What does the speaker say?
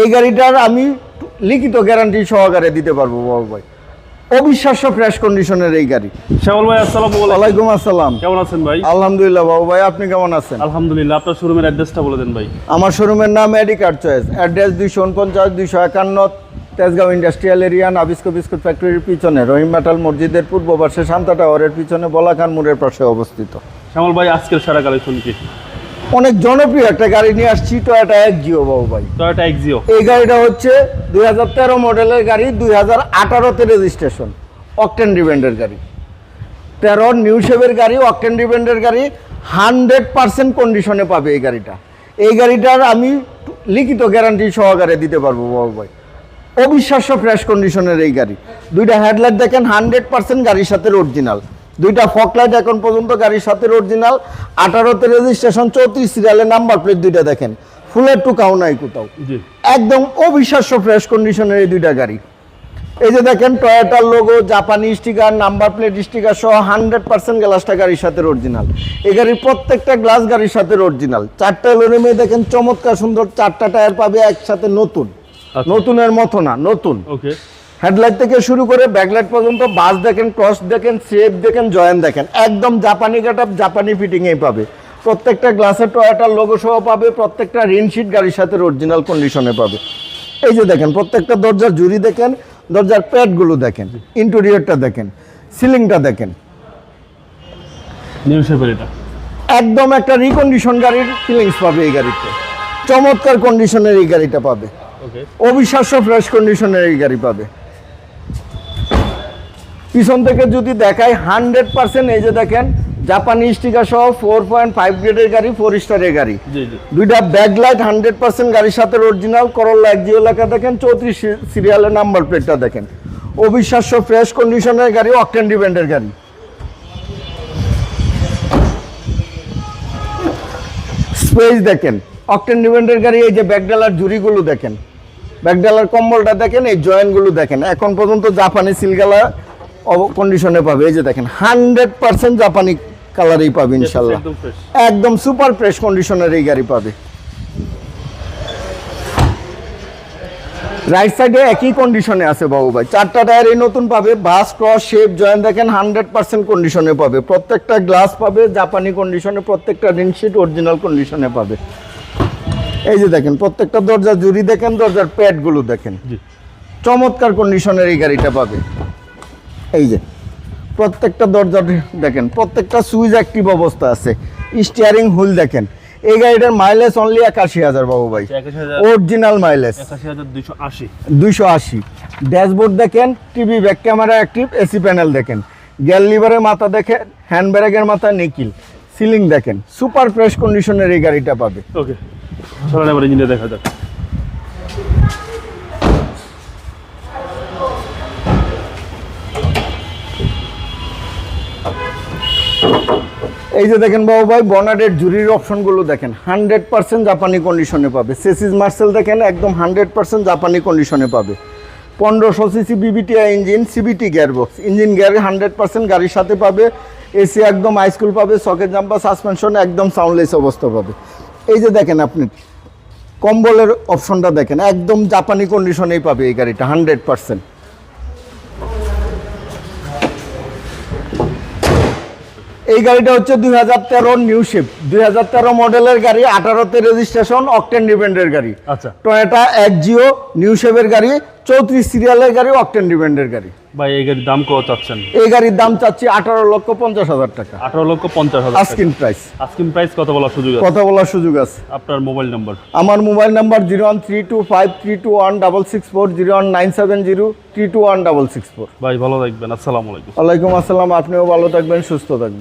এই গাড়িটার আমি লিখিত গ্যারান্টি সহকারে দিতে পারব বাবু ভাই। অবিশ্বাস্য ফ্রেশ কন্ডিশনের এই গাড়ি। শ্যামল ভাই আসসালামু আলাইকুম। আসসালাম। কেমন আছেন ভাই? আলহামদুলিল্লাহ বাবু ভাই আপনি কেমন আছেন? আলহামদুলিল্লাহ আপনার শোরুমের অ্যাড্রেসটা বলে দেন ভাই। আমার শোরুমের নাম এডিকার চয়েস অ্যাড্রেস দুইশো উনপঞ্চাশ দুইশো একান্ন Tejgaon industrial area Nabisco biscuit ফ্যাক্টরির পিছনে রহিম মেটাল মসজিদের পূর্ব পাশে শান্তা টাওয়ারের পিছনে বলাখান মোড়ের পাশে অবস্থিত। শ্যামল ভাই আজকের সারা কালেকশন কি? অনেক জনপ্রিয় একটা গাড়ি নিয়ে আসছি টয়োটা এক জিও বাবু ভাই। টয়োটা এক্সিও এই গাড়িটা হচ্ছে দুই হাজার তেরো মডেলের গাড়ি দুই হাজার আঠারোতে রেজিস্ট্রেশন অকটেন ডিভেন্ডের গাড়ি। তেরো নিউ শেপের গাড়ি অকটেন ডিভেন্ডের গাড়ি হান্ড্রেড পার্সেন্ট কন্ডিশনে পাবে এই গাড়িটা। এই গাড়িটার আমি লিখিত গ্যারান্টি সহকারে দিতে পারব বাবু ভাই। অবিশ্বাস্য ফ্রেশ কন্ডিশনের এই গাড়ি। দুইটা হেডলাইট দেখেন হান্ড্রেড পার্সেন্ট গাড়ির সাথে অরিজিনাল দুইটা ফকলাইট এখন পর্যন্ত গাড়ির সাথে অরিজিনাল আঠারোতে রেজিস্ট্রেশন চৌত্রিশ সিরিয়ালের নাম্বার প্লেট দুইটা দেখেন। ফুলের টু টুকাও নাই কোথাও। একদম অবিশ্বাস্য ফ্রেশ কন্ডিশনের এই দুইটা গাড়ি। এই যে দেখেন টয়োটার লোগো জাপানি স্টিকার নাম্বার প্লেট স্টিকার সহ হান্ড্রেড পার্সেন্ট গ্লাসটা গাড়ির সাথে অরিজিনাল এই গাড়ির প্রত্যেকটা গ্লাস গাড়ির সাথে অরিজিনাল চারটা লোরিমে দেখেন চমৎকার সুন্দর চারটা টায়ার পাবে একসাথে নতুন। আচ্ছা। নতুনের মতো না নতুন। ওকে হেডলাইট থেকে শুরু করে ব্যাকলাইট পর্যন্ত বাস দেখেন ক্রস দেখেন সেপ দেখেন জয়েন দেখেন একদম জাপানি গেট জাপানি ফিটিংয়েই পাবে। প্রত্যেকটা গ্লাসের টয়াটার লোগো সহ পাবে প্রত্যেকটা রিনশিট গাড়ির সাথে অরিজিনাল কন্ডিশনে পাবে। এই যে দেখেন প্রত্যেকটা দরজার জুড়ি দেখেন দরজার প্যাডগুলো দেখেন ইন্টেরিয়রটা দেখেন সিলিংটা দেখেন। একদম একটা রিকন্ডিশন গাড়ির ফিলিংস পাবে এই গাড়িতে। চমৎকার কন্ডিশনের এই গাড়িটা পাবে। ওকে অবিশ্বাস্য ফ্রেশ কন্ডিশনের এই গাড়ি পাবে। পিছন থেকে যদি দেখায় হান্ড্রেড পার্সেন্ট এই যে দেখেন জাপানি স্টিকার সহ ফোর পয়েন্ট ফাইভ গ্রেডের গাড়ি ফোর স্টারের গাড়ি। দুইটা ব্যাকলাইট হান্ড্রেড পার্সেন্ট গাড়ির সাথে অরিজিনাল করল্লা একজিও লেখা দেখেন চৌত্রিশ সিরিয়ালের নাম্বার প্লেটটা দেখেন। অবিশ্বাস্য ফ্রেশ কন্ডিশনের গাড়ি অকটেন ডিভেন্ডের গাড়ি। স্পেস দেখেন অকটেন ডিভেন্ডের গাড়ি এই যে ব্যাকডালার জুড়িগুলো দেখেন। ব্যাকডালার কম্বলটা দেখেন এই জয়েন্টগুলো দেখেন। এখন পর্যন্ত জাপানি সিলগালা কন্ডিশনে পাবে। এই যে দেখেন হান্ড্রেড পার্সেন্ট জাপানি কালারেই পাবে ইনশাল্লাহ একদম সুপার ফ্রেশ কন্ডিশনের এই গাড়ি পাবে। রাইট সাইডে একই কন্ডিশনে আছে বাবু ভাই। চারটা টায়ার এই নতুন পাবে বাস ক্রস শেপ জয়েন দেখেন হান্ড্রেড পার্সেন্ট কন্ডিশনে পাবে। প্রত্যেকটা গ্লাস পাবে জাপানি কন্ডিশনে প্রত্যেকটা রিনশিট অরিজিনাল কন্ডিশনে পাবে। এই যে দেখেন প্রত্যেকটা দরজার জুড়ি দেখেন দরজার প্যাডগুলো দেখেন। চমৎকার কন্ডিশনের এই গাড়িটা পাবে। এই যে প্রত্যেকটা দরজা দেখেন প্রত্যেকটা সুইচ অ্যাক্টিভ অবস্থা আছে। স্টিয়ারিং হুইল দেখেন। এই গাড়িটার মাইলেজ অনলি একাশি হাজার বাবু ভাই। অরিজিনাল মাইলেজ দুইশো আশি। ড্যাশবোর্ড দেখেন TV back camera active AC panel দেখেন। গ্যাল লিভারের মাথা দেখেন হ্যান্ড ব্যাগের মাথা নিকিল সিলিং দেখেন। সুপার ফ্রেশ কন্ডিশনের এই গাড়িটা পাবে। ওকে দেখা যাক। এই যে দেখেন বাবু ভাই বনাডের জুরির অপশনগুলো দেখেন। হান্ড্রেড পার্সেন্ট জাপানি কন্ডিশনে পাবে। সেসিস মার্সেল দেখেন, একদম হান্ড্রেড পার্সেন্ট জাপানি কন্ডিশনে পাবে। পনেরোশো CC VVTI engine CVT gearbox engine gear hundred percent গাড়ির সাথে পাবে। এসি একদম হাইস্কুল পাবে সকেট জাম্পার সাসপেনশন একদম সাউন্ডলেস অবস্থা পাবে। এই যে দেখেন আপনি, কম্বলের অপশনটা দেখেন, একদম জাপানি কন্ডিশনেই পাবে এই গাড়িটা হান্ড্রেড পার্সেন্ট এই গাড়িটা হচ্ছে দুই হাজার তেরো নিউ শিপ দুই হাজার তেরো মডেলের গাড়ি আঠারোতে রেজিস্ট্রেশন অকটেন ডিপেন্ডের গাড়ি। আচ্ছা। টয়োটা এক জিও নিউ শেপের গাড়ি চৌত্রিশ সিরিয়ালের গাড়ি অকটেন ডিপেন্ডের গাড়ি। ভাই এই গাড়ির দাম কত চাচ্ছেন? এই গাড়ির দাম চাচ্ছি আঠারো লক্ষ পঞ্চাশ হাজার টাকা। আঠারো লক্ষ পঞ্চাশ হাজার আস্কিন প্রাইস আস্কিং প্রাইস কত বলার সুযোগ আছে? কথা বলার সুযোগ আছে। আপনার মোবাইল নাম্বার আমার mobile number zero one three two five three two one double six four zero one nine seven zero three two one double six four ভাই ভালো থাকবেন আসসালামু আলাইকুম। ওয়ালাইকুম আসসালাম আপনিও ভালো থাকবেন সুস্থ থাকবেন।